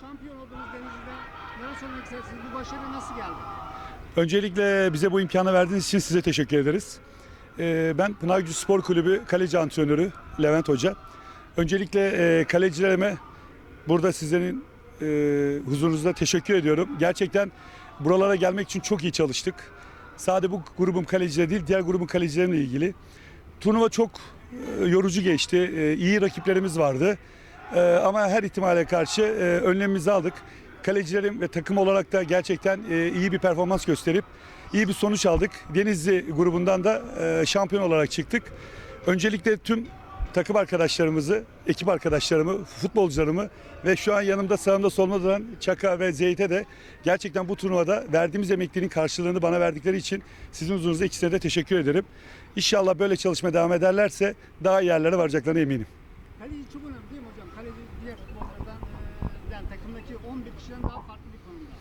şampiyon oldunuz Denizli'de. Neler söylemek? Bu başarı nasıl geldi? Öncelikle bize bu imkanı verdiğiniz için size teşekkür ederiz. Ee, Ben Pınargücü Spor Kulübü kaleci antrenörü Levent Hoca. Öncelikle e, kalecilerime burada sizlerin e, huzurunuzda teşekkür ediyorum. Gerçekten buralara gelmek için çok iyi çalıştık. Sadece bu grubun kalecileri değil, diğer grubun kalecileriyle ilgili. Turnuva çok e, yorucu geçti. İyi rakiplerimiz vardı. E, ama her ihtimale karşı e, önlemimizi aldık. Kalecilerim ve takım olarak da gerçekten e, iyi bir performans gösterip iyi bir sonuç aldık. Denizli grubundan da e, şampiyon olarak çıktık. Öncelikle tüm takım arkadaşlarımızı, ekip arkadaşlarımı, futbolcularımı ve şu an yanımda sağımda solumda duran Çaka ve Zeyt'e de gerçekten bu turnuvada verdiğimiz emeklerin karşılığını bana verdikleri için sizin huzurunuza ikisine de teşekkür ederim. İnşallah böyle çalışmaya devam ederlerse daha iyi yerlere varacaklarına eminim. Kaleci çok önemli değil mi hocam? Kaleci diğer futbolculardan, yani takımdaki 11 kişiden daha farklı bir konumda.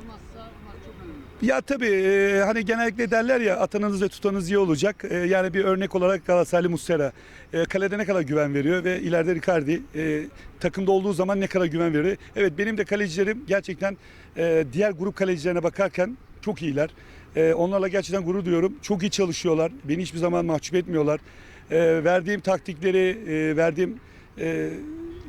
Olmazsa olmaz çok önemli. Ya tabii hani genellikle derler ya atanınız ve tutanız iyi olacak. Yani bir örnek olarak Galatasaraylı Muslera kalede ne kadar güven veriyor ve ileride Ricardi takımda olduğu zaman ne kadar güven veriyor. Evet benim de kalecilerim gerçekten diğer grup kalecilerine bakarken çok iyiler. E, onlarla gerçekten gurur duyuyorum. Çok iyi çalışıyorlar. Beni hiçbir zaman mahcup etmiyorlar. E, verdiğim taktikleri, e, verdiğim e,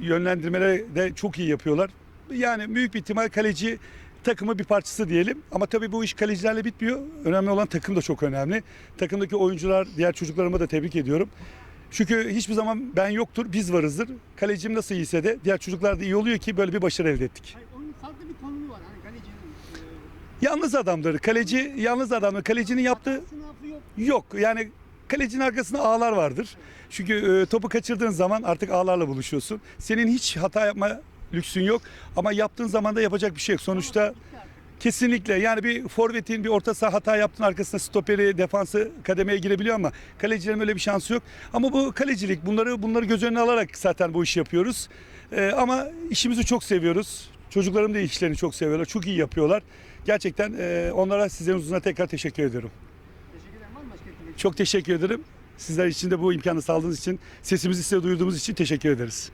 yönlendirmeleri de çok iyi yapıyorlar. Yani büyük bir ihtimal kaleci takımı bir parçası diyelim. Ama tabii bu iş kalecilerle bitmiyor. Önemli olan takım da çok önemli. Takımdaki oyuncular, diğer çocuklarıma da tebrik ediyorum. Çünkü hiçbir zaman ben yoktur, biz varızdır. Kalecim nasıl iyiyse de diğer çocuklar da iyi oluyor ki böyle bir başarı elde ettik. Hayır, onun farklı bir konumu var. Yalnız adamdır. Kaleci yalnız adamdır. Kalecinin yaptığı yok. Yani kalecinin arkasında ağlar vardır. Çünkü e, topu kaçırdığın zaman artık ağlarla buluşuyorsun. Senin hiç hata yapma lüksün yok. Ama yaptığın zaman da yapacak bir şey yok. Sonuçta Kesinlikle yani bir forvetin bir orta saha hata yaptığın arkasında stoperi, defansı kademeye girebiliyor ama kalecilerin öyle bir şansı yok. Ama bu kalecilik bunları bunları göz önüne alarak zaten bu işi yapıyoruz. Ee, ama işimizi çok seviyoruz. Çocuklarım da işlerini çok seviyorlar. Çok iyi yapıyorlar. Gerçekten e, onlara sizlerin huzuruna tekrar teşekkür ediyorum. Teşekkür ederim. Var mı başka bir Çok teşekkür ederim. Sizler için de bu imkanı sağladığınız için, sesimizi size duyurduğumuz için teşekkür ederiz.